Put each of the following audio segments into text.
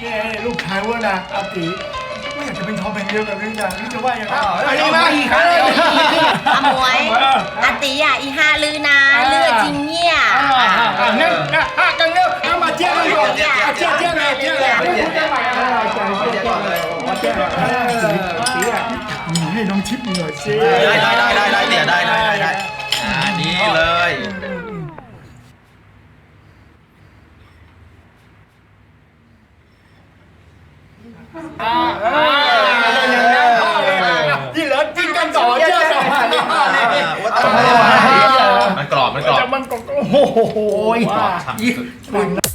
เนี่ยนี่ลูกชายว่านะอาตีก็อยากจะเป็นทอมแห่งเดียวกับนี่นะนี่จะว่าอย่างไรอันนี้มาอีกครับอาหมวยอาติอะอีฮาลือนาเลือจริงเนี่ยนั่นนะฮะกันเร็วเอามาเจ้ากันก่อนเจ้าเจ้าเจ้าเลยเจ้าเลยเจ้าใหม่เจ้าเจ้าเจ้าเจ้าเลยเจ้าเออสีอะมีให้น้องทิพย์หน่อยสิได้ได้ได้ได้ได้เนี่ยได้ได้ได้ได้อ่าดีเลย ที่เหลือกินกันต่อเจ้าต่อมาเนี่ย ว่าต้องมันกรอบมันกรอบ แต่มันก็ โอ้โห โอ้ยอะ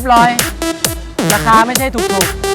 รียบร้อย ราคาไม่ใช่ถูกๆ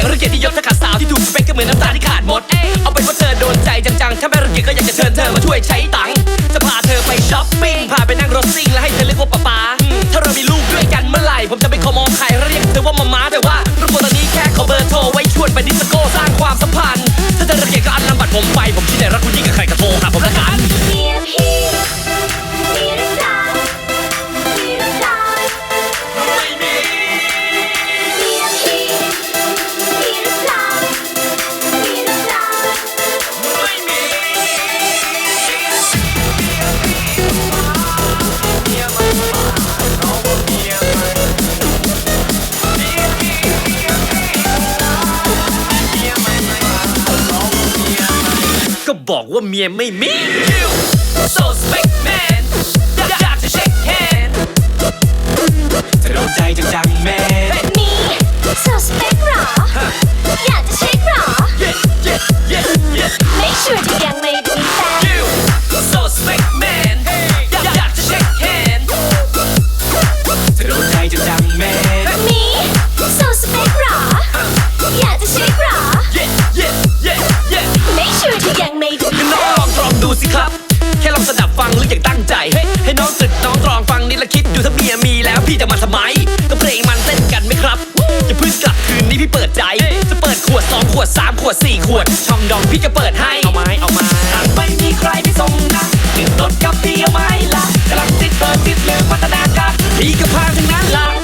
ยงรือเกียรติยศถ้าขาดสาวที่ถูกสเปคก็เหมือนน้ำตาที่ขาดหมด เอาเป็นว่าเธอโดนใจจังๆ ถ้าไม่รังเกียจก็อยากจะเชิญเธอมาช่วยใช้ตา บอกว่าเมียไม่มี You so spec man อยากจะเช็คแฮนด์จะโดนใจจังๆแม่มีสสเปคหรอ อยากจะเช็คหรอ Yeah yeah yeah yeah Make sure ที่ยังไม่ สิครับ แค่ลองสดับฟังหรืออยากตั้งใจ ให้น้องสึกน้องตรองฟังนี่และคิดดูถ้าเมียมีแล้วพี่จะมาทำไมก็เพลงมันเต้นกันไหมครับจะพึ่งกลับคืนนี้พี่เปิดใจ จะเปิดขวด2ขวด3ขวด4ขวด ช่องดองพี่ก็เปิดให้เอาไม้เอามาหากไม่มีใครที่ส่งนะติดรถกับพี่เอาไม้ละกำลังติดเปิดติดเรื่องพัฒนาการพี่ก็พาถึงนั้นละ